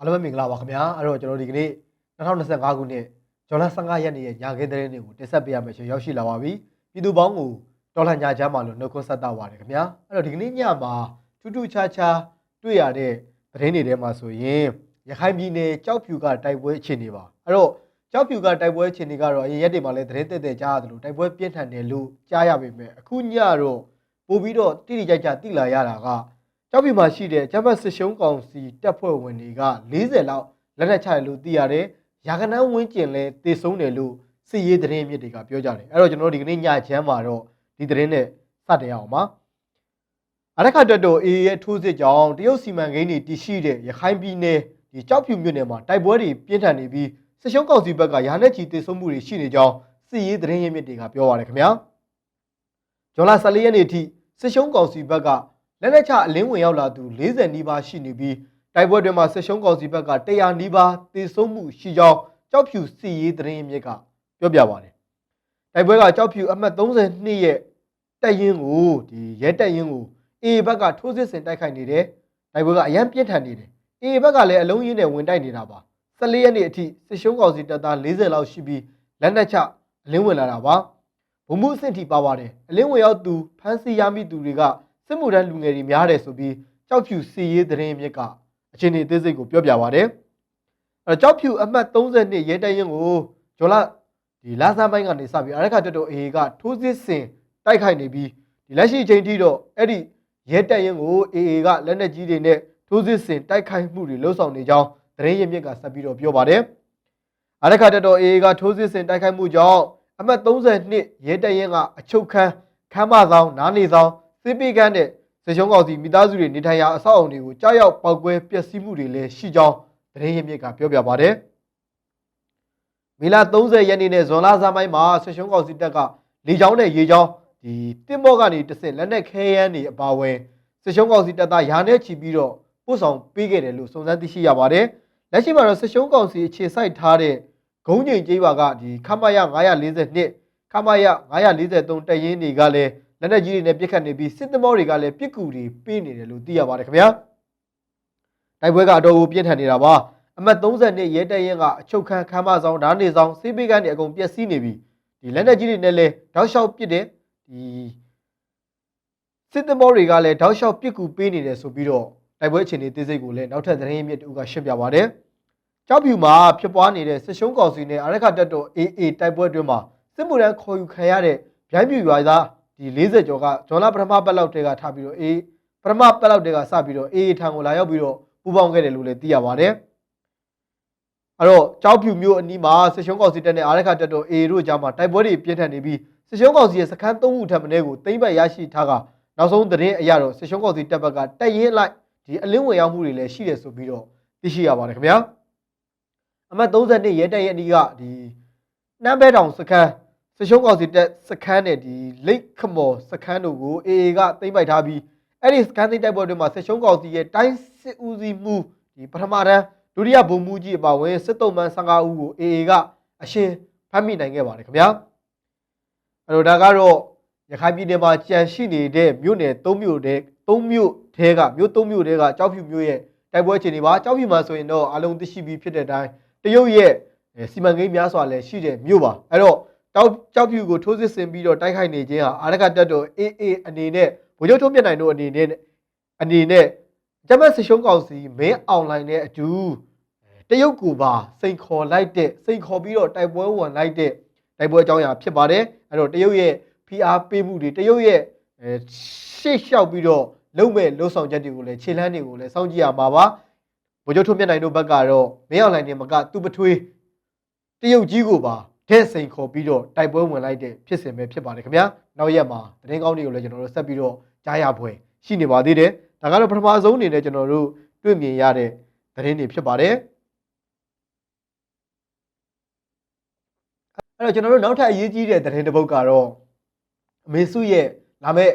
အားလုံးပဲမင်္ဂလာပါခင်ဗျာအဲ့တော့ကျွန်တော်ဒီကနေ့2025ခုနှစ်ဇွန်လ15ရက်နေ့ရဲ့ညခင်းသတင်းတွေကိုတင်ဆက်ပေးရမယ့်ချိန်ရောက်ရှိလာပါပြီပြည်သူပေါင်းကိုတော်လှန်ကြချမ်းပါလို့နှုတ်ခွန်းဆက်တာပါတယ်ခင်ဗျာအဲ့တော့ဒီကနေ့ညမှာထူးထူးခြားခြားတွေ့ရတဲ့သတင်းတွေထဲမှာဆိုရင်ရခိုင်ပြည်နယ်ကြောက်ဖြူကတိုက်ပွဲအခြေအနေပါအဲ့တော့ကြောက်ဖြူကတိုက်ပွဲအခြေအနေကတော့အရင်ရက်တွေမှာလည်းသတင်းတက်တက်ကြားရတယ်လို့တိုက်ပွဲပြင်းထန်တယ်လို့ကြားရပေမဲ့အခုညတော့ပို့ပြီးတော့တိတိကျကျသိလာရတာက ကျောက်ပြည်မှာရှိတဲ့ဂျမတ်စစ်ရှုံးကောင်စီတပ်ဖွဲ့ဝင်တွေက40လောက်လက်နက်ချတယ်လို့သိရတယ်။ရာခဏန်းဝင်းကျင်လဲတည်ဆုံးတယ်လို့စစ်ရေးသတင်းအမြစ်တွေကပြောကြတယ်။အဲ့တော့ကျွန်တော်တို့ဒီကနေ့ညချမ်းမှာတော့ဒီသတင်းနဲ့စတင်အောင်ပါ။အရခတ်တက်တော် AA ရဲ့ထိုးစစ်ကြောင့်တရုတ်စီမံကိန်းတွေတည်ရှိတဲ့ရခိုင်ပြည်နယ်ဒီကြောက်ဖြူမြို့နယ်မှာတိုက်ပွဲတွေပြင်းထန်နေပြီးစစ်ရှုံးကောင်စီဘက်ကရာနဲ့ချီတည်ဆုံးမှုတွေရှိနေကြောင်းစစ်ရေးသတင်းရင်းမြစ်တွေကပြောပါတယ်ခင်ဗျာ။ဂျွန်လာ14ရက်နေ့အထိစစ်ရှုံးကောင်စီဘက်က လက်လက်ချအလင်းဝင်ရောက်လာသူ40နီးပါးရှိနေပြီးတိုက်ပွဲတွေမှာဆက်ရှုံးကောင်စီဘက်က100နီးပါးတေဆုံးမှုရှိကြောင်းကြောက်ဖြူစီရေးသတင်းမြစ်ကပြောပြပါတယ်။တိုက်ပွဲကကြောက်ဖြူအမှတ်32ရဲ့တက်ရင်ကိုဒီရဲတက်ရင်ကို A ဘက်ကထိုးစစ်ဆင်တိုက်ခိုက်နေတယ်။တိုက်ပွဲကအရန်ပြင်းထန်နေတယ်။ A ဘက်ကလည်းအလုံးရင်းနဲ့ဝင်တိုက်နေတာပါ။14ရက်နေ့အထိစစ်ရှုံးကောင်စီတပ်သား40လောက်ရှိပြီးလက်နက်ချအလင်းဝင်လာတာပါ။ဘုံမှုအဆင့်ထိပါပါတယ်။အလင်းဝင်ရောက်သူဖမ်းဆီးရမိသူတွေက စစ်မှုထမ်းလူငယ်တွေများတယ်ဆိုပြီးကြောက်ဖြူစီရေးသတင်းမြစ်ကအခြေအနေအသေးစိတ်ကိုပြောပြပါတယ်။အဲကြောက်ဖြူအမှတ်32ရဲတပ်ရင်ကိုဂျော်လာဒီလာဆန်းပိုင်းကနေစပြီးအရခတ်တက်တော်အေကထိုးစစ်ဆင်တိုက်ခိုက်နေပြီးဒီလက်ရှိချိန်ထိတော့အဲ့ဒီရဲတပ်ရင်ကိုအေအေကလက်နက်ကြီးတွေနဲ့ထိုးစစ်ဆင်တိုက်ခိုက်မှုတွေလှုပ်ဆောင်နေကြောင်းသတင်းရင်းမြစ်ကဆက်ပြီးတော့ပြောပါတယ်။အရခတ်တက်တော်အေကထိုးစစ်ဆင်တိုက်ခိုက်မှုကြောင့်အမှတ်32ရဲတပ်ရင်ကအချုပ်ခန်းခမ်းမဆောင်နားနေဆောင် စစ်ပေကန်းတဲ့စေရှုံးကောင်စီမိသားစုတွေနေထိုင်ရာအဆောက်အုံတွေကိုကြားရောက်ပောက်ကွဲပျက်စီးမှုတွေလည်းရှိကြောင်းသတင်းရင်းမြစ်ကပြောပြပါတယ်။မီလာ30ရက်နေ့နဲ့ဇွန်လဆန်းပိုင်းမှာစေရှုံးကောင်စီတပ်ကလေကြောင်းနဲ့ရေကြောင်းဒီတစ်မော့ကနေတဆင့်လက်နက်ခဲယမ်းတွေအပါအဝင်စေရှုံးကောင်စီတပ်သားယာနဲ့ချီပြီးတော့ပို့ဆောင်ပေးခဲ့တယ်လို့စုံစမ်းသိရှိရပါတယ်။လက်ရှိမှာတော့စေရှုံးကောင်စီအခြေစိုက်ထားတဲ့ဂုံးငိန်ကျေးရွာကဒီခမရ942ခမရ943တရင်တွေကလည်း လက်နက်ကြီးတွေနဲ့ပစ်ခတ်နေပြီးစစ်သမောတွေကလည်းပစ်ကူတွေပေးနေတယ်လို့သိရပါတယ်ခင်ဗျာတိုက်ပွဲကအတော်ကိုပြင်းထန်နေတာပါအမှတ်32ရဲတပ်ရင်ကအချုပ်ခန်းခမ်းမဆောင်ဓာတ်နေဆောင်စေးပေးကန်းတွေအကုန်ပျက်စီးနေပြီဒီလက်နက်ကြီးတွေနဲ့လည်းတောက်လျှောက်ပစ်တယ်ဒီစစ်သမောတွေကလည်းတောက်လျှောက်ပစ်ကူပေးနေတယ်ဆိုပြီးတော့တိုက်ပွဲအခြေအနေသိစိတ်ကိုလည်းနောက်ထပ်သတင်းရင်းမြစ်တူကရှင်းပြပါတယ်ကြောက်ဖြူမှာဖြစ်ပွားနေတဲ့စစ်ရှုံးကောင်စီနဲ့အရခတက်တော် AA တိုက်ပွဲအတွင်းမှာစစ်မှုထမ်းခေါ်ယူခံရတဲ့ဗျိုင်းပြူရွာသား ဒီ40ကျော်ကဂျွန်လာပထမပတ်လောက်တဲကထားပြီးတော့အေးပထမပတ်လောက်တဲကစပြီးတော့အေးထံကိုလာရောက်ပြီးတော့ပူပေါင်းခဲ့တယ်လို့လည်းသိရပါတယ်အဲ့တော့ကြောက်ဖြူမျိုးအနီးမှာစစ်ရှုံးကောင်စီတက်တဲ့အာရခတက်တော်အေတို့ကြားမှာတိုက်ပွဲတွေပြင်းထန်နေပြီးစစ်ရှုံးကောင်စီရဲ့စခန်း၃ခုထပ်မင်းကိုသိမ့်ပတ်ရရှိထားကနောက်ဆုံးသတင်းအရတော့စစ်ရှုံးကောင်စီတပ်ဘက်ကတက်ရင်လိုက်ဒီအလင်းဝင်ရောက်မှုတွေလည်းရှိတယ်ဆိုပြီးတော့သိရှိရပါတယ်ခင်ဗျာအမှတ်32ရဲတက်ရဲ့အနီးကဒီနှမ်းဘဲတောင်စခန်း စရှုံးကောင်စီတက်စခန်းနဲ့ဒီလိတ်ခမော်စခန်းတို့ကို AA ကသိမ်းပိုက်ထားပြီးအဲ့ဒီစခန်းသိမ်းတိုက်ပွဲတွေမှာစရှုံးကောင်စီရဲ့တိုင်းစစ်ဦးစီးမှုဒီပထမတန်းဒုတိယဗိုလ်မှူးကြီးအပါအဝင်စစ်တုံးမှန်15ဦးကို AA ကအရှင်ဖမ်းမိနိုင်ခဲ့ပါတယ်ခင်ဗျာအဲ့တော့ဒါကတော့ရခိုင်ပြည်နယ်မှာကြံရှိနေတဲ့မြို့နယ်၃မြို့တဲ့၃မြို့ထဲကမြို့၃မြို့ထဲကကြောက်ဖြူမြို့ရဲ့တိုက်ပွဲအခြေအနေပါကြောက်ဖြူမှာဆိုရင်တော့အလုံးသိရှိပြီးဖြစ်တဲ့အတိုင်းတရုတ်ရဲ့စီမံကိန်းများစွာလည်းရှိတဲ့မြို့ပါအဲ့တော့ တောက်ကြောက်ဖြူကိုထိုးစစ်ဆင်ပြီးတော့တိုက်ခိုက်နေခြင်းဟာအာရကတက်တော် AA အနေနဲ့ဗိုလ်ချုပ်ထုံးမြတ်နိုင်တို့အနေနဲ့အနေနဲ့ဂျမတ်စရှုံးကောင်စီမင်းအွန်လိုင်းနဲ့အတူတရုတ်ကူပါစိန်ခေါ်လိုက်တဲ့စိန်ခေါ်ပြီးတော့တိုက်ပွဲဝင်လိုက်တဲ့တိုက်ပွဲအကြောင်းအရာဖြစ်ပါတယ်အဲ့တော့တရုတ်ရဲ့ PR ပေးမှုတွေတရုတ်ရဲ့အဲရှေ့လျှောက်ပြီးတော့လုံမဲ့လှုပ်ဆောင်ချက်တွေကိုလည်းခြေလှမ်းတွေကိုလည်းစောင့်ကြည့်ရမှာပါဗိုလ်ချုပ်ထုံးမြတ်နိုင်တို့ဘက်ကတော့မင်းအွန်လိုင်းနဲ့မကသူ့ပထွေးတရုတ်ကြီးကိုပါ တဲ့စိန်ခေါ်ပြီးတော့တိုက်ပွဲဝင်လိုက်တဲ့ဖြစ်စဉ်ပဲဖြစ်ပါတယ်ခင်ဗျာနောက်ရက်မှာသတင်းကောင်းတွေကိုလည်းကျွန်တော်တို့ဆက်ပြီးတော့ကြားရပွဲရှိနေပါသေးတယ်ဒါကတော့ပထမဆုံးအနေနဲ့ကျွန်တော်တို့တွေ့မြင်ရတဲ့သတင်းတွေဖြစ်ပါတယ်အဲ့တော့ကျွန်တော်တို့နောက်ထပ်အရေးကြီးတဲ့သတင်းတစ်ပုဒ်ကတော့အမေစုရဲ့လာမဲ့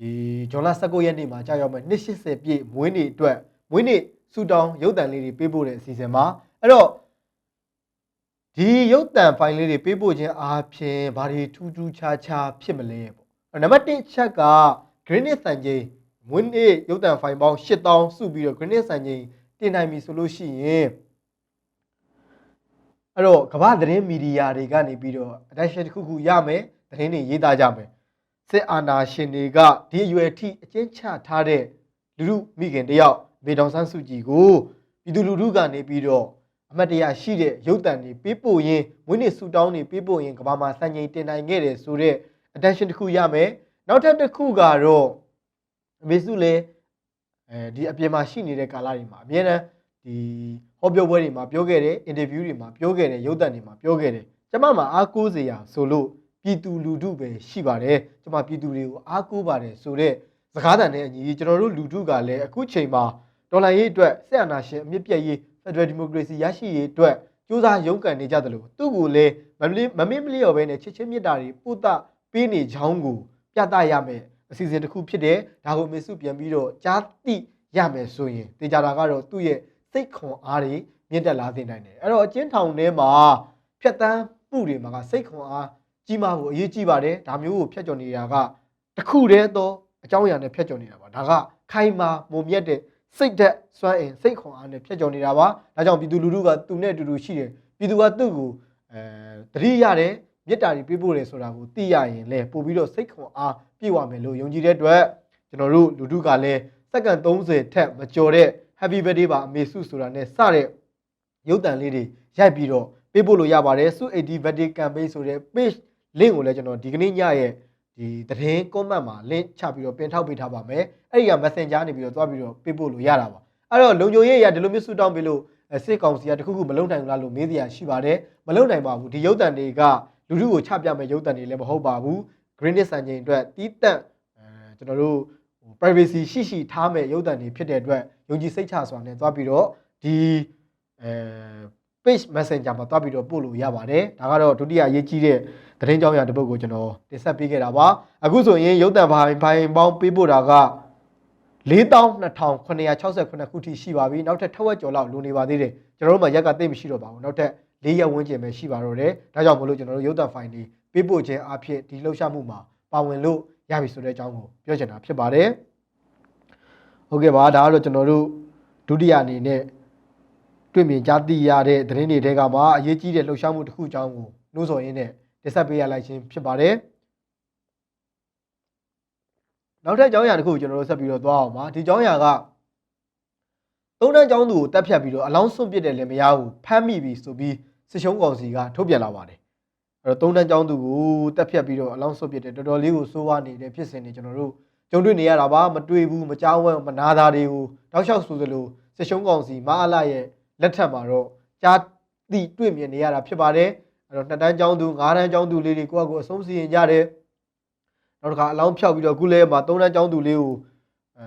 ဒီဂျွန်လ19ရက်နေ့မှာကြာရောက်မဲ့280ပြည့်မွေးနေ့အတွက်မွေးနေ့ဆူတောင်းရုပ်တံလေးတွေပေးပို့တဲ့အစီအစဉ်မှာအဲ့တော့ ဒီရုပ်တံဖိုင်လေးတွေပေးပို့ခြင်းအားဖြင့်ဘာတွေထူးထူးခြားခြားဖြစ်မလဲပေါ့အဲ့နံပါတ်1ချက်က Granite စံချိန်မွေးနေ့ရုပ်တံဖိုင်ပေါင်း8000စုပြီးတော့ Granite စံချိန်တင်နိုင်ပြီဆိုလို့ရှိရင်အဲ့တော့ကမ္ဘာသတင်းမီဒီယာတွေကနေပြီးတော့ attention တစ်ခုခုရမယ်သတင်းတွေရေးသားကြမယ်စစ်အာဏာရှင်တွေကဒီအရွယ်ထိအကျဉ်းချထားတဲ့လူလူမိခင်တယောက်မေတောင်ဆန်းစုကြည်ကိုပြည်သူလူထုကနေပြီးတော့ အမတ်တရရှိတဲ့ရုပ်တံတွေပေးပို့ရင်းဝင်းနေဆူတောင်းတွေပေးပို့ရင်းကမ္ဘာမှာစံချိန်တင်နိုင်ခဲ့တယ်ဆိုတော့ attention တစ်ခုရမယ်နောက်ထပ်တစ်ခုကတော့အမေစုလည်းအဲဒီအပြင်မှာရှိနေတဲ့ကာလတွေမှာအများနဲ့ဒီဟောပြောပွဲတွေမှာပြောခဲ့တယ်အင်တာဗျူးတွေမှာပြောခဲ့တယ်ရုပ်သံတွေမှာပြောခဲ့တယ်ကျမမှာအားကိုးစရာဆိုလို့ပြည်သူလူထုပဲရှိပါတယ်ကျမပြည်သူတွေကိုအားကိုးပါတယ်ဆိုတော့စကားသံနဲ့အညီကျွန်တော်တို့လူထုကလည်းအခုချိန်မှာဒေါ်လာရေးအတွက်ဆက်အနာရှင်အမြင့်ပြည့်ရေး Federal Democracy ရရှိရေးအတွက်စူးစမ်းရုန်းကန်နေကြတယ်လို့သူ့ကိုလည်းမမလေးမမင်းမလျော်ပဲနဲ့ချစ်ချင်းမြတ်တာတွေပုဒ်တာပေးနေချောင်းကိုပြသရမယ်အစီအစဉ်တစ်ခုဖြစ်တယ်ဒါကိုမေစုပြန်ပြီးတော့ကြားသိရမယ်ဆိုရင်တေချာတာကတော့သူ့ရဲ့စိတ်ခွန်အားတွေမြင့်တက်လာစေနိုင်တယ်အဲ့တော့အကျဉ်းထောင်ထဲမှာဖြတ်တန်းမှုတွေမှာကစိတ်ခွန်အားကြီးမားဖို့အရေးကြီးပါတယ်ဒါမျိုးကိုဖျက်ကျော်နေတာကတစ်ခုတည်းသောအကြောင်းအရာနဲ့ဖျက်ကျော်နေတာပါဒါကခိုင်မာမုံမြတ်တဲ့ စိတ်သက်စွမ်းအင်စိတ်ခွန်အားနဲ့ဖျက်ကျော်နေတာပါဒါကြောင့်ပြည်သူလူထုကသူနဲ့အတူတူရှိတယ်ပြည်သူကသူ့ကိုအဲတတိရတယ်မြတ်တာတွေပြေးဖို့တယ်ဆိုတာကိုသိရရင်လည်းပို့ပြီးတော့စိတ်ခွန်အားပြည့်ဝမယ်လို့ယုံကြည်တဲ့အတွက်ကျွန်တော်တို့လူထုကလည်းစက္ကန့်30ထက်မကျော်တဲ့ Happy Birthday ပါအမေစုဆိုတာနဲ့စတဲ့ရုပ်တံလေးတွေရိုက်ပြီးတော့ပေးပို့လို့ရပါတယ်စု80 birthday campaign ဆိုတဲ့ page link ကိုလည်းကျွန်တော်ဒီကနေ့ညရဲ့ ဒီသတင်း comment မှာ link ချပြီးတော့ပင်ထောက်ပေးထားပါမယ်အဲ့ဒီက messenger နေပြီးတော့သွားပြီးတော့ပေးပို့လို့ရတာပါအဲ့တော့လုံခြုံရေးအရာဒီလိုမျိုးဆူတောင်းပေးလို့စစ်ကောင်စီကတခုခုမလုံနိုင်ဘူးလားလို့မေးစရာရှိပါတယ်မလုံနိုင်ပါဘူးဒီရုပ်တံတွေကလူထုကိုချပြမဲ့ရုပ်တံတွေလည်းမဟုတ်ပါဘူး Greenwich စံချိန်အတွက်တီးတက်အဲကျွန်တော်တို့ဟို privacy ရှိရှိထားမဲ့ရုပ်တံတွေဖြစ်တဲ့အတွက်ယုံကြည်စိတ်ချစွာနဲ့သွားပြီးတော့ဒီအဲ page messenger မှာသွားပြီးတော့ပို့လို့ရပါတယ်ဒါကတော့ဒုတိယအရေးကြီးတဲ့သတင်းကြောင်းရာတစ်ပုဒ်ကိုကျွန်တော်တင်ဆက်ပေးခဲ့တာပါအခုဆိုရင်ရုပ်တံဘိုင်ဘိုင်ပေါင်းပေးပို့တာက42,968ခုထိရှိပါပြီနောက်ထပ်ထက်ဝက်ကျော်လောက်လိုနေပါသေးတယ်ကျွန်တော်တို့မှာရက်ကသိပ်မရှိတော့ပါဘူးနောက်ထပ်၄ရက်ဝန်းကျင်ပဲရှိပါတော့တယ်ဒါကြောင့်မလို့ကျွန်တော်တို့ရုပ်တံဖိုင်တွေပေးပို့ခြင်းအဖြစ်ဒီလှုပ်ရှားမှုမှာပါဝင်လို့ရပြီဆိုတဲ့အကြောင်းကိုပြောချင်တာဖြစ်ပါတယ်ဟုတ်ကဲ့ပါဒါကတော့ကျွန်တော်တို့ဒုတိယအနေနဲ့ တွေ့မြင်ကြားသိရတဲ့သတင်းတွေတဲကမှအရေးကြီးတဲ့လှုပ်ရှားမှုတစ်ခုအကြောင်းကိုနှိုးဆော်ရင်းနဲ့တင်ဆက်ပေးရလိုက်ခြင်းဖြစ်ပါတယ်နောက်ထပ်အကြောင်းအရာတစ်ခုကိုကျွန်တော်တို့ဆက်ပြီးတော့သွားအောင်ပါဒီအကြောင်းအရာကသုံးတန်းကျောင်းသူကိုတက်ဖြတ်ပြီးတော့အလောင်းစွန့်ပစ်တဲ့လင်မယားကိုဖမ်းမိပြီဆိုပြီးစစ်ရှုံးကောင်စီကထုတ်ပြန်လာပါတယ်အဲ့တော့သုံးတန်းကျောင်းသူကိုတက်ဖြတ်ပြီးတော့အလောင်းစွန့်ပစ်တဲ့တော်တော်လေးကိုစိုးဝါနေတဲ့ဖြစ်စဉ်တွေကျွန်တော်တို့ကြုံတွေ့နေရတာပါမတွေ့ဘူးမကြောက်ဝဲမနာတာတွေကိုတောက်လျှောက်ဆိုသလိုစစ်ရှုံးကောင်စီမအားလာရဲ့ လက်ထက်မှာတော့ကြားသိတွေ့မြင်နေရတာဖြစ်ပါတယ်အဲ့တော့နှစ်တန်းကျောင်းသူငါးတန်းကျောင်းသူလေးတွေကိုယ့်အကိုအဆုံးစီရင်ကြတယ်နောက်တစ်ခါအလောင်းဖြောက်ပြီးတော့အခုလဲမှာသုံးတန်းကျောင်းသူလေးကိုအဲ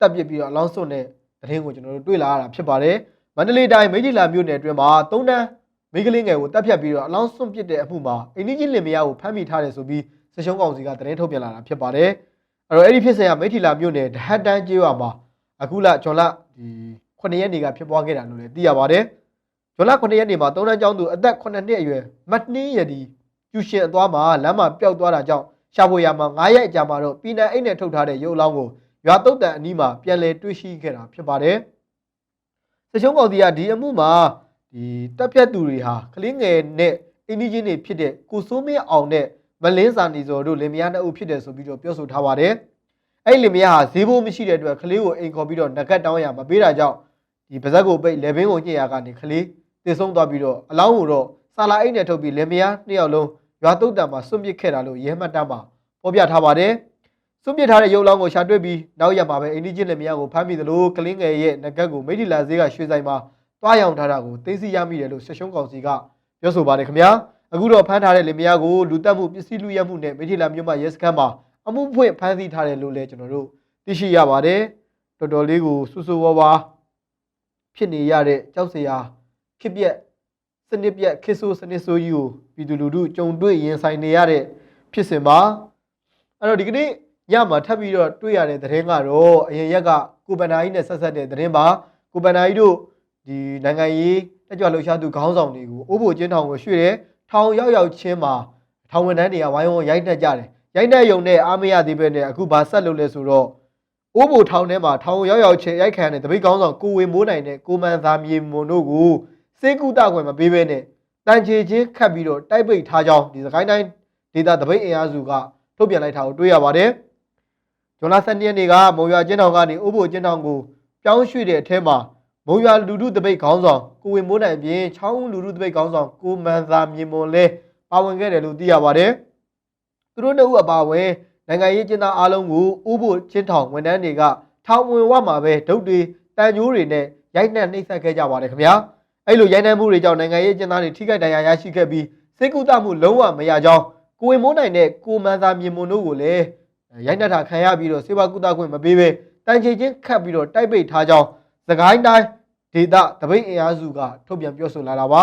တက်ပစ်ပြီးတော့အလောင်းစွန့်တဲ့သတင်းကိုကျွန်တော်တို့တွေ့လာရတာဖြစ်ပါတယ်မန္တလေးတိုင်းမိကြီးလာမြို့နယ်အတွင်းမှာသုံးတန်းမိကလေးငယ်ကိုတက်ဖြတ်ပြီးတော့အလောင်းစွန့်ပစ်တဲ့အမှုမှာအင်းကြီးလင်မယားကိုဖမ်းမိထားတယ်ဆိုပြီးစစ်ရှုံးကောင်စီကသတင်းထုတ်ပြန်လာတာဖြစ်ပါတယ်အဲ့တော့အဲ့ဒီဖြစ်စဉ်ကမိထီလာမြို့နယ်ဒဟတ်တန်းကျေးရွာမှာအခုလဂျွန်လဒီ 9ရက်နေ့ကဖြစ်ပွားခဲ့တာလို့လည်းသိရပါတယ်ဂျွန်လ9ရက်နေ့မှာသုံးတန်းကျောင်းသူအသက်9နှစ်အရွယ်မတ်နှင်းရဒီကျူရှင်အသွားမှာလမ်းမှာပျောက်သွားတာကြောင့်ရှာဖွေရမှာ9ရက်အကြာမှာတော့ပြည်နယ်အိတ်နဲ့ထုတ်ထားတဲ့ရုပ်အလောင်းကိုရွာတုတ်တန်အနီးမှာပြန်လည်တွေ့ရှိခဲ့တာဖြစ်ပါတယ်။စချုံးကောင်စီကဒီအမှုမှာဒီတက်ဖြတ်သူတွေဟာကလေးငယ်နဲ့အင်းကြီးတွေဖြစ်တဲ့ကိုစိုးမင်းအောင်နဲ့မလင်းစာနေစော်တို့လင်မယားနှစ်ဦးဖြစ်တယ်ဆိုပြီးတော့ပြောဆိုထားပါတယ်။အဲ့ဒီလင်မယားဟာဈေးဘိုးမရှိတဲ့အတွက်ကလေးကိုအိမ်ခေါ်ပြီးတော့နဂတ်တောင်းရမပေးတာကြောင့် ဒီပါဇက်ကိုပိတ်လေဘင်းကိုညှိရကနေကလေးတည်ဆုံးသွားပြီးတော့အလောင်းကိုတော့စာလာအိတ်နဲ့ထုတ်ပြီးလင်မယားနှစ်ယောက်လုံးရွာတုတ်တံမှာစွန့်ပစ်ခဲ့တာလို့ရဲမှတ်တမ်းမှာဖော်ပြထားပါတယ်။စွန့်ပစ်ထားတဲ့ရုပ်လောင်းကိုရှာတွေ့ပြီးနောက်ရက်မှာပဲအိန္ဒိချင်းလင်မယားကိုဖမ်းမိသလိုကလင်းငယ်ရဲ့ငကတ်ကိုမိထီလာဈေးကရွှေဆိုင်မှာတွားရောင်ထားတာကိုသိသိရမိတယ်လို့ဆက်ရှုံးကောင်စီကပြောဆိုပါတယ်ခင်ဗျာ။အခုတော့ဖမ်းထားတဲ့လင်မယားကိုလူတက်မှုပစ္စည်းလူရက်မှုနဲ့မိထီလာမြို့မှာရဲစခန်းမှာအမှုဖွင့်ဖမ်းဆီးထားတယ်လို့လည်းကျွန်တော်တို့သိရှိရပါတယ်။တော်တော်လေးကိုစူးစူးဝါးဝါ ဖြစ်နေရတဲ့ကြောက်စရာခစ်ပြက်စနစ်ပြက်ခစ်ဆိုးစနစ်ဆိုးကြီးကိုပြည်သူလူထုကြုံတွေ့ရင်ဆိုင်နေရတဲ့ဖြစ်စဉ်ပါအဲ့တော့ဒီကနေ့ညမှာထပ်ပြီးတော့တွေ့ရတဲ့သတင်းကတော့အရင်ရက်ကကိုပန်နာကြီးနဲ့ဆက်ဆက်တဲ့သတင်းပါကိုပန်နာကြီးတို့ဒီနိုင်ငံရေးတက်ကြွလှုပ်ရှားသူခေါင်းဆောင်တွေကိုအိုးဘိုကျင်းထောင်ကိုရွှေ့တယ်ထောင်ရောက်ရောက်ချင်းမှာထောင်ဝန်ထမ်းတွေကဝိုင်းဝန်းရိုက်နှက်ကြတယ်ရိုက်နှက်ယုံနဲ့အားမရသေးပဲနဲ့အခုဘာဆက်လုပ်လဲဆိုတော့ အိုးဘိုထောင်ထဲမှာထောင်ရောက်ရောက်ချေရိုက်ခံတဲ့တပိတ်ကောင်းဆောင်ကိုဝေမိုးနိုင်တဲ့ကိုမန်သာမြေမွန်တို့ကိုစေကုတခွင့်မပေးဘဲနဲ့တန်ချေချင်းခတ်ပြီးတော့တိုက်ပိတ်ထားကြောင်းဒီစကိုင်းတိုင်းဒေတာတပိတ်အင်အားစုကထုတ်ပြန်လိုက်တာကိုတွေ့ရပါတယ်။ဂျွန်လာဆန်ရက်နေ့ကမုံရွာကျင်းထောင်ကနေအိုးဘိုကျင်းထောင်ကိုပြောင်းရွှေ့တဲ့အထက်မှာမုံရွာလူထုတပိတ်ခေါင်းဆောင်ကိုဝေမိုးနိုင်အပြင်ချောင်းလူထုတပိတ်ခေါင်းဆောင်ကိုမန်သာမြေမွန်လဲပါဝင်ခဲ့တယ်လို့သိရပါတယ်။သူတို့နှစ်ဦးအပါအဝင် နိုင်ငံရေးကျင်းသားအားလုံးကိုဥဖို့ချင်းထောင်ဝန်ထမ်းတွေကထောင်ဝင်ဝမှာပဲဒုတ်တွေတန်ကြိုးတွေနဲ့ရိုက်နှက်နှိပ်စက်ခဲ့ကြပါတယ်ခင်ဗျာအဲ့လိုရိုက်နှက်မှုတွေကြောင့်နိုင်ငံရေးကျင်းသားတွေထိခိုက်ဒဏ်ရာရရှိခဲ့ပြီးစိတ်ကူးတမှုလုံးဝမရကြောင်းကိုဝင်မိုးနိုင်တဲ့ကိုမန်သာမြေမွန်တို့ကိုလည်းရိုက်နှက်တာခံရပြီးတော့စေဘကုသခွင့်မပေးဘဲတန်ချေချင်းခတ်ပြီးတော့တိုက်ပိတ်ထားကြောင်းသခိုင်းတိုင်းဒေသတပိတ်အင်အားစုကထုတ်ပြန်ပြောဆိုလာတာပါ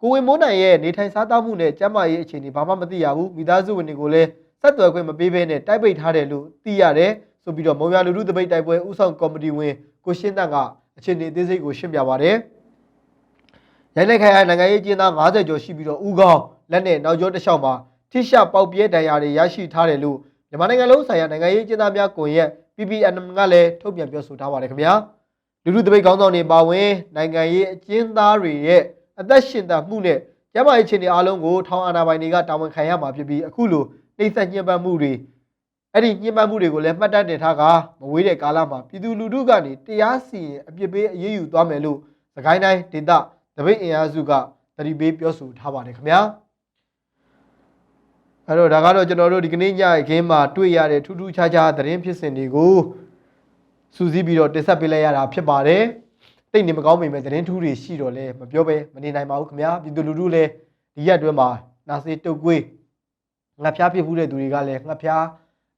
ကိုဝင်မိုးနိုင်ရဲ့နေထိုင်စားသောက်မှုနဲ့ကျန်းမာရေးအခြေအနေဘာမှမသိရဘူးမိသားစုဝင်တွေကိုလည်း ဆက်သွယ်ခွင့်မပေးဘဲနဲ့တိုက်ပိတ်ထားတယ်လို့သိရတယ်ဆိုပြီးတော့မုံရလူလူတပိတ်တိုက်ပွဲဥဆောင်ကော်မတီဝင်ကိုရှင်းတန့်ကအခြေအနေအသေးစိတ်ကိုရှင်းပြပါတယ်ရိုင်းလိုက်ခိုင်ရနိုင်ငံရေးကျင်းသား90ကျော်ရှိပြီးတော့ဥကောင်းလက်နဲ့နောက်ကျောတစ်လျှောက်မှာထိရှပေါက်ပြဲဒဏ်ရာတွေရရှိထားတယ်လို့မြန်မာနိုင်ငံလုံးဆိုင်ရာနိုင်ငံရေးကျင်းသားများကွန်ရက် PPN ကလည်းထုတ်ပြန်ပြောဆိုထားပါတယ်ခင်ဗျာလူလူတပိတ်ကောင်းဆောင်တွေပါဝင်နိုင်ငံရေးအကျဉ်းသားတွေရဲ့အသက်ရှင်သန်မှုနဲ့ကျန်းမာရေးအခြေအနေအားလုံးကိုထောင်အာဏာပိုင်တွေကတာဝန်ခံရမှာဖြစ်ပြီးအခုလို နှိမ့်ဆက်ညှဉ်းပန်းမှုတွေအဲ့ဒီညှဉ်းပန်းမှုတွေကိုလည်းမှတ်တမ်းတင်ထားကမဝေးတဲ့ကာလမှာပြည်သူလူထုကနေတရားစီရင်အပြစ်ပေးအရေးယူသွားမယ်လို့သခိုင်းတိုင်းဒေသတပိတ်အင်အားစုကတတိပေးပြောဆိုထားပါတယ်ခင်ဗျာအဲ့တော့ဒါကတော့ကျွန်တော်တို့ဒီကနေ့ညရဲ့ခင်းမှာတွေ့ရတဲ့ထူးထူးခြားခြားသတင်းဖြစ်စဉ်တွေကိုစူးစီးပြီးတော့တင်ဆက်ပေးလိုက်ရတာဖြစ်ပါတယ်တိတ်နေမကောင်းပေမဲ့သတင်းထူးတွေရှိတော့လဲမပြောဘဲမနေနိုင်ပါဘူးခင်ဗျာပြည်သူလူထုလည်းဒီရက်အတွင်းမှာနာစေတုတ်ကွေး ငှက်ဖျားဖြစ်မှုတဲ့သူတွေကလည်းငှက်ဖျား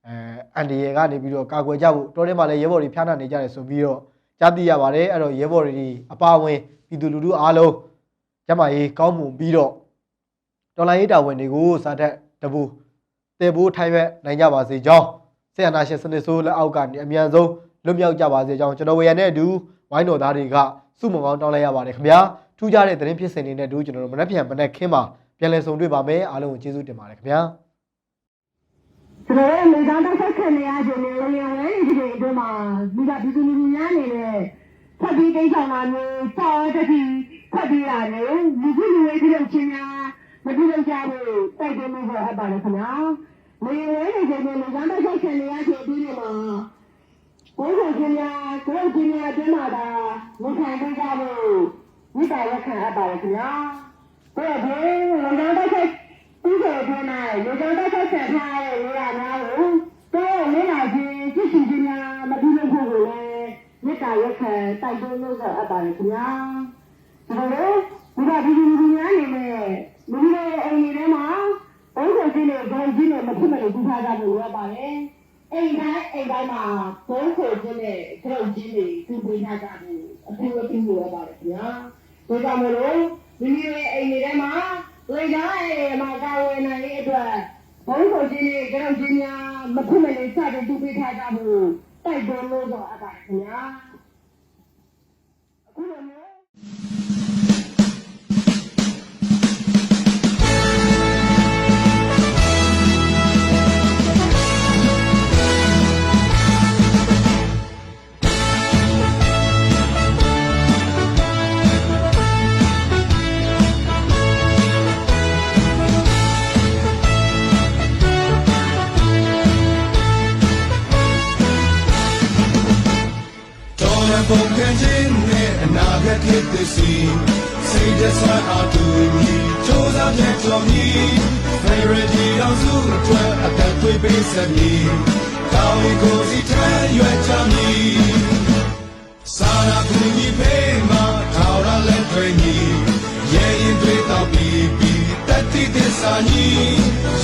အဲအန်ဒီရယ်ကနေပြီးတော့ကာကွယ်ကြဖို့တော်ထဲမှာလည်းရဲဘော်တွေဖျားနာနေကြတယ်ဆိုပြီးတော့ကြားသိရပါတယ်အဲ့တော့ရဲဘော်တွေအပါဝင်ပြည်သူလူထုအားလုံးကျမကြီးကောင်းမှုပြီးတော့တော်လိုင်းရေးတာဝန်တွေကိုစာတက်တပူတေဘိုးထိုင်ရွက်နိုင်ကြပါစေကြောင်းဆရာနာရှင်စနစ်ဆိုးလက်အောက်ကနေအမြန်ဆုံးလွတ်မြောက်ကြပါစေကြောင်းကျွန်တော်ဝေရနဲ့အတူဝိုင်းတော်သားတွေကစုမုံကောင်းတောင်းလိုက်ရပါတယ်ခင်ဗျာထူးခြားတဲ့သတင်းဖြစ်စဉ်တွေနဲ့အတူကျွန်တော်တို့မနေ့ပြန်မနေ့ခင်းမှာပြန်လည်ဆုံတွေ့ပါမယ်အားလုံးကိုကျေးဇူးတင်ပါတယ်ခင်ဗျာ ကျွန်တော်တို့လေကောင်းတက်ဆက်နေရခြင်းနဲ့လေယာဉ်ဝဲဒီချိန်အတွင်းမှာမိသားပြည်သူလူထုများအနေနဲ့ဖတ်ပြီးကိစ္စမှာမျိုးစောတတိဖတ်ပြီးရတယ်လူစုလူဝေးပြုလုပ်ခြင်းများမပြုလုပ်ကြဘူးတိုက်တွန်းမှုဟောအပ်ပါတယ်ခင်ဗျာလေယာဉ်ဝဲဒီချိန်မှာလေကောင်းတက်ဆက်နေရခြင်းအတွင်းမှာဘုရားရှင်များကိုယ်ရှင်များအတွင်းမှာဒါမခံပေးကြဘူးမိသားရခံအပ်ပါတယ်ခင်ဗျာဘယ်ဘယ်လေကောင်းတက် ဆက်ဒီလိုပြောနေရေကြောင်းတက်ဆက်ဆက်ထားတဲ့နေရာများကိုတော့နေလာခြင်းသိရှိခြင်းများမပြုလုပ်ဖို့ကိုလည်းမေတ္တာရက်ခံတိုက်တွန်းလို့ဆိုအပ်ပါတယ်ခင်ဗျာဒါလိုဒီကဒီဒီဒီများနေနဲ့လူတွေအိမ်တွေထဲမှာဘုန်းတော်ကြီးနဲ့ဂုဏ်ကြီးနဲ့မဖြစ်မနေပြီးထားကြဖို့ရပါတယ်အိမ်တိုင်းအိမ်တိုင်းမှာဘုန်းတော်ကြီးနဲ့ဂုဏ်ကြီးတွေသူပေးထားကြဖို့အထူးအထူးလိုရပါတယ်ခင်ဗျာဒါကြောင့်မလို့မိမိရဲ့အိမ်တွေထဲမှာ လေကားရဲ့မှာကာဝယ်နိုင်တဲ့အတွက်ဘုန်းတော်ကြီးနဲ့ကြောက်ကြီးများမဖြစ်မနေစတင်တူပေးထားကြဖို့တိုက်တွန်းလို့တော့အပ်ပါခင်ဗျာအခုလိုမျိုးတော် တ်ဖြစ်သည်စီစိတ်တဆွမ်းအားတူညီစူးစမ်းတဲ့ကြော်မြီ Favorite အောင်စုအတွက်အသက်သွေးပေးစမည်ကောင်းရီကိုစီထမ်းရွက်ချမည်စာရာကူညီပေးမှာထောက်ရလက်တွေညီရဲ့ရင်တွေတော့ပြီးပြီးတတိသစ္စာညီ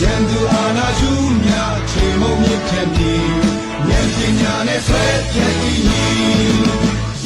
ရန်သူအာနာရှုများချေမုံမြင့်ဖြတ်မည်ဉာဏ်ပညာနဲ့ဆွဲပြည့်ဤ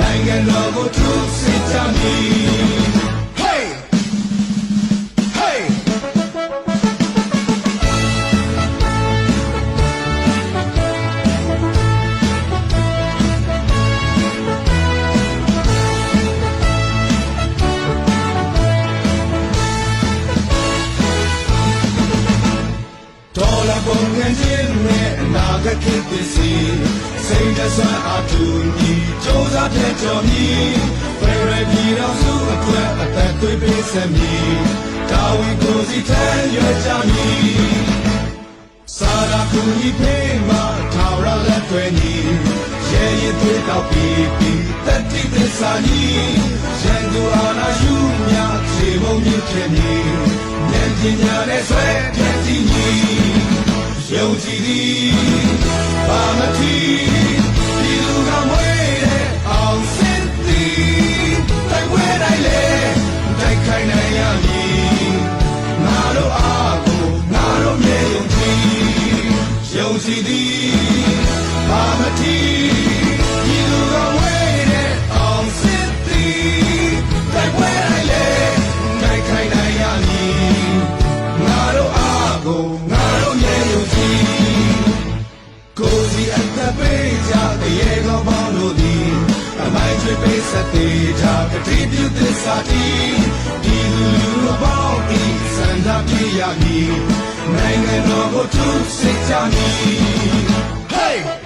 နိုင်ငံတော်ကိုသူစစ်ကြမည် ဒေါ်လာပုံငန်းချင်းနဲ့အနာဂတ်ခေတ်သစ်စီစိတ်ဓာတ်ဆွမ်းအားတူညီစူးစမ်းတဲ့ကြော်မီဖရရပြည်တော်စုအတွက်အသက်သွေးပေးဆက်မည်တာဝန်ကိုစီထမ်းရွက်ကြမည်စာရာကူညီဖေးမှာထာဝရလက်တွဲညီ ရဲရင်သွေးတောက်ပြီးပြီးတက်တိသစ္စာညီရန်သူအာနာယူမြခြေမုံမြင့်ဖြစ်မည်ဉာဏ်ပညာနဲ့ဆွဲဖြတ်တည်ညီယုံကြည်သည်ဘာမထီဒီလူကမွေးတဲ့အောင်စင်သည်တိုက်ပွဲတိုင်းလေတိုက်ခိုင်နိုင်ရမည်ငါတို့အားကိုငါတို့မြေယုံကြည်ယုံကြည်သည် ကိုစီအသက်ပေးကြတရေကောင်းပေါင်းတို့သည်အမိုင်းကျွေးပေးစတဲ့ကြကတိပြုသစ္စာတီဒီလူလူအပေါင်းဤစံသာပြရမည်နိုင်ငံတော်ကိုသူစစ်ကြမည် Hey